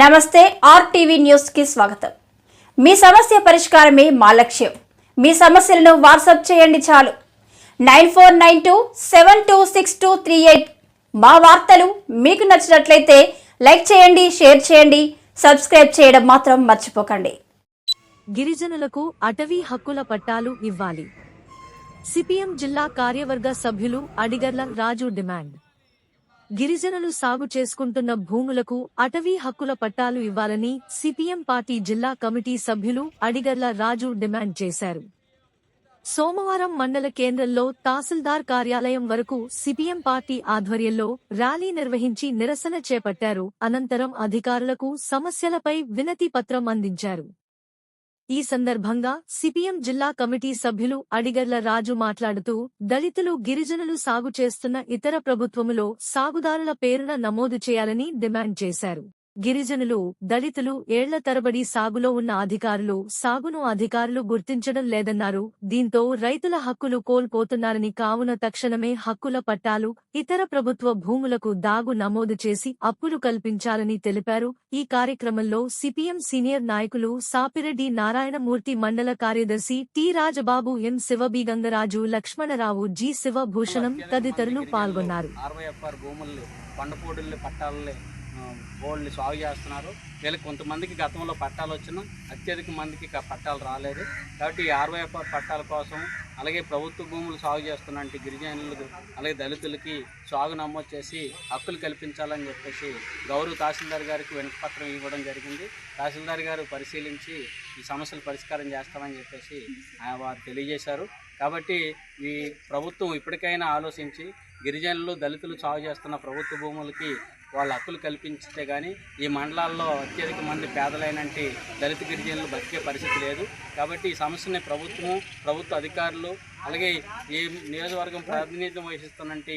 నమస్తే ఆర్టీవీ న్యూస్కి స్వాగతం. మీ సమస్య పరిష్కారమే మా లక్ష్యం. మీ సమస్యలను వాట్సాప్ చేయండి చాలు. Nine four nine two seven two six two three eight మా వార్తలు మీకు నచ్చినట్లయితే లైక్ చేయండి షేర్ చేయండి సబ్స్క్రైబ్ చేయడం మాత్రం మర్చిపోకండి. గిరిజనులకు అటవీ హక్కుల పట్టాలు ఇవ్వాలి. సిపిఎం జిల్లా కార్యవర్గ సభ్యులు అడిగర్ల రాజు డిమాండ్. గిరిజనులు సాగు చేసుకుంటున్న భూములకు అటవీ హక్కుల పట్టాలు ఇవ్వాలని సిపిఎం పార్టీ జిల్లా కమిటీ సభ్యులు అడిగర్ల రాజు డిమాండ్ చేశారు. సోమవారం మండల కేంద్రంలో తహసీల్దార్ కార్యాలయం వరకు సిపిఎం పార్టీ ఆధ్వర్యంలో ర్యాలీ నిర్వహించి నిరసన చేపట్టారు. అనంతరం అధికారులకు సమస్యలపై వినతి పత్రం అందించారు. ఈ సందర్భంగా సిపిఎం జిల్లా కమిటీ సభ్యులు అడిగర్ల రాజు మాట్లాడుతూ దళితులు గిరిజనులు సాగు చేస్తున్న ఇతర ప్రభుత్వములో సాగుదారుల పేరున నమోదు చేయాలని డిమాండ్ చేశారు. గిరిజనులు దళితులు ఏళ్ళ తరబడి సాగులో ఉన్న అధికారులు సాగును అధికారులు గుర్తించడం లేదన్నారు. దీంతో రైతుల హక్కులు కోల్పోతున్నారని కావున తక్షణమే హక్కుల పట్టాలు ఇతర ప్రభుత్వ భూములకు దాగు నమోదు చేసి అప్పులు కల్పించాలని తెలిపారు. ఈ కార్యక్రమంలో సిపిఎం సీనియర్ నాయకులు సాపిరెడ్డి నారాయణమూర్తి మండల కార్యదర్శి టి రాజబాబు ఎం శివబి గంగరాజు లక్ష్మణరావు జి శివభూషణం తదితరులు పాల్గొన్నారు. బోల్డ్ని సాగు చేస్తున్నారు. వీళ్ళకి కొంతమందికి గతంలో పట్టాలు వచ్చినా అత్యధిక మందికి పట్టాలు రాలేదు. కాబట్టి ఈ అరవై పట్టాల కోసం అలాగే ప్రభుత్వ భూములు సాగు చేస్తున్నటువంటి గిరిజనులకు అలాగే దళితులకి సాగు నమోదు చేసి హక్కులు కల్పించాలని చెప్పేసి గౌరవ తహసీల్దార్ గారికి వినతిపత్రం ఇవ్వడం జరిగింది. తహసీల్దార్ గారు పరిశీలించి ఈ సమస్యలు పరిష్కారం చేస్తామని చెప్పేసి వారు తెలియజేశారు. కాబట్టి ఈ ప్రభుత్వం ఇప్పటికైనా ఆలోచించి గిరిజనులు దళితులు సాగు చేస్తున్న ప్రభుత్వ భూములకి వాళ్ళ హక్కులు కల్పించితే కానీ ఈ మండలాల్లో అత్యధిక మంది పేదలైనంటి దళిత గిరిజనులు బతికే పరిస్థితి లేదు. కాబట్టి ఈ సమస్యని ప్రభుత్వము ప్రభుత్వ అధికారులు అలాగే ఈ నియోజకవర్గం ప్రాతినిధ్యం వహిస్తున్నటి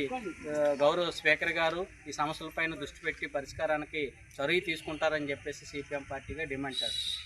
గౌరవ స్పీకర్ గారు ఈ సమస్యలపైన దృష్టి పెట్టి పరిష్కారానికి చొరవ తీసుకుంటారని చెప్పేసి సిపిఎం పార్టీగా డిమాండ్ చేస్తుంది.